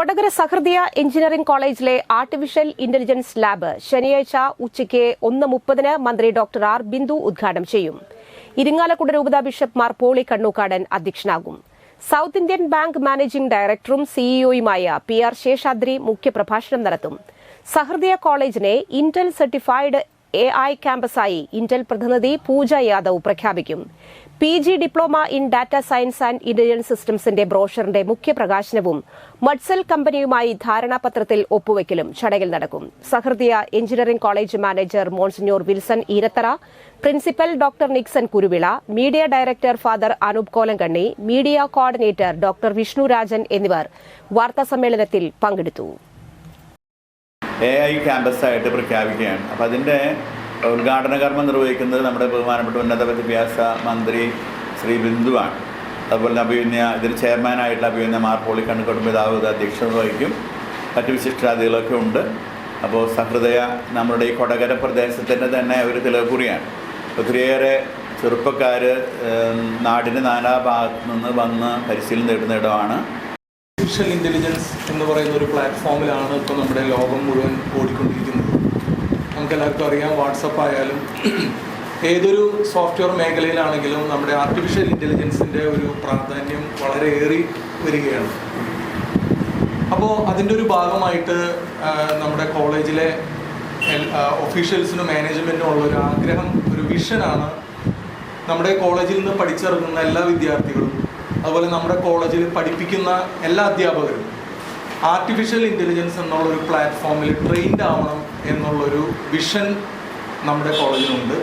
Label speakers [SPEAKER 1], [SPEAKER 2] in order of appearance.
[SPEAKER 1] Kodakara Sahrdaya engineering കോളേജിലെ artificial intelligence lab ശനിയാഴ്ച ഉച്ചയ്ക്ക് ഒന്ന് മുപ്പതിന് മന്ത്രി ഡോക്ടർ ആർ ബിന്ദു ഉദ്ഘാടനം ചെയ്യും. ഇരിങ്ങാലക്കുട രൂപത ബിഷപ്പ് മാർ പോളി കണ്ണൂക്കാടൻ അധ്യക്ഷനാകും. സൌത്ത് ഇന്ത്യൻ ബാങ്ക് മാനേജിംഗ് ഡയറക്ടറും സിഇഒയുമായ പി ആർ ശേഷാദ്രി മുഖ്യപ്രഭാഷണം നടത്തും. സഹൃദയ കോളേജിനെ ഇന്റൽ സർട്ടിഫൈഡ് എ ഐ ക്യാമ്പസായി ഇന്റൽ പ്രതിനിധി പൂജ യാദവ് പ്രഖ്യാപിക്കും. P G diploma in data science and intelligence സിസ്റ്റംസിന്റെ ബ്രോഷറിന്റെ മുഖ്യപ്രകാശനവും മഡ്സൽ കമ്പനിയുമായി ധാരണാപത്രത്തിൽ ഒപ്പുവെക്കലും ചടങ്ങിൽ നടക്കും. Sahrdaya engineering college manager monsignor Wilson Eerathara principal doctor Nixon Kuruvila media director father Anoop Kolankanni media coordinator doctor Vishnu Rajan എന്നിവർ വാർത്താസമ്മേളനത്തിൽ പങ്കെടുത്തു.
[SPEAKER 2] എ ഐ ക്യാമ്പസായിട്ട് പ്രഖ്യാപിക്കുകയാണ്. അപ്പോൾ അതിന്റെ ഉദ്ഘാടന കർമ്മം നിർവഹിക്കുന്നത് നമ്മുടെ ബഹുമാനപ്പെട്ട ഉന്നത വിദ്യാഭ്യാസ മന്ത്രി ശ്രീ ബിന്ദുവാണ് അതുപോലെ തന്നെ അഭിമന്യ ഇതിന് ചെയർമാനായിട്ടുള്ള അഭിമന്യ മാർപ്പോളി കണ്ണുകൊടും പിതാവ് അധ്യക്ഷ വഹിക്കും. മറ്റു വിശിഷ്ടാതികളൊക്കെ ഉണ്ട്. അപ്പോൾ സഹൃദയ നമ്മുടെ ഈ കൊടകര പ്രദേശത്തിന്റെ തന്നെ ഒരു തിലകുറിയാണ് ഒത്തിരിയേറെ ചെറുപ്പക്കാർ നാടിന്റെ നാനാ ഭാഗത്തു നിന്ന് വന്ന് പരിശീലനം നേടുന്ന ഇടമാണ്
[SPEAKER 3] ആർട്ടിഫിഷ്യൽ ഇന്റലിജൻസ് എന്ന് പറയുന്ന ഒരു പ്ലാറ്റ്ഫോമിലാണ് ഇപ്പോൾ നമ്മുടെ ലോകം മുഴുവൻ ഓടിക്കൊണ്ടിരിക്കുന്നത്. നമുക്കെല്ലാവർക്കും അറിയാം വാട്സപ്പ് ആയാലും ഏതൊരു സോഫ്റ്റ്വെയർ മേഖലയിലാണെങ്കിലും നമ്മുടെ ആർട്ടിഫിഷ്യൽ ഇന്റലിജൻസിന്റെ ഒരു പ്രാധാന്യം വളരെ ഏറി വരികയാണ്. അപ്പോൾ അതിന്റെ ഒരു ഭാഗമായിട്ട് നമ്മുടെ കോളേജിലെ ഒഫീഷ്യൽസിനും മാനേജ്മെന്റിനും ഉള്ള ഒരു ആഗ്രഹം ഒരു വിഷനാണ് നമ്മുടെ കോളേജിൽ നിന്ന് പഠിച്ചിറങ്ങുന്ന എല്ലാ വിദ്യാർത്ഥികളും അതുപോലെ നമ്മുടെ കോളേജിൽ പഠിപ്പിക്കുന്ന എല്ലാ അധ്യാപകരും ആർട്ടിഫിഷ്യൽ ഇന്റലിജൻസ് എന്നുള്ള ഒരു പ്ലാറ്റ്ഫോമിൽ ട്രെയിൻഡ് ആവണം എന്നുള്ളൊരു വിഷൻ നമ്മുടെ കോളേജിലുണ്ട്.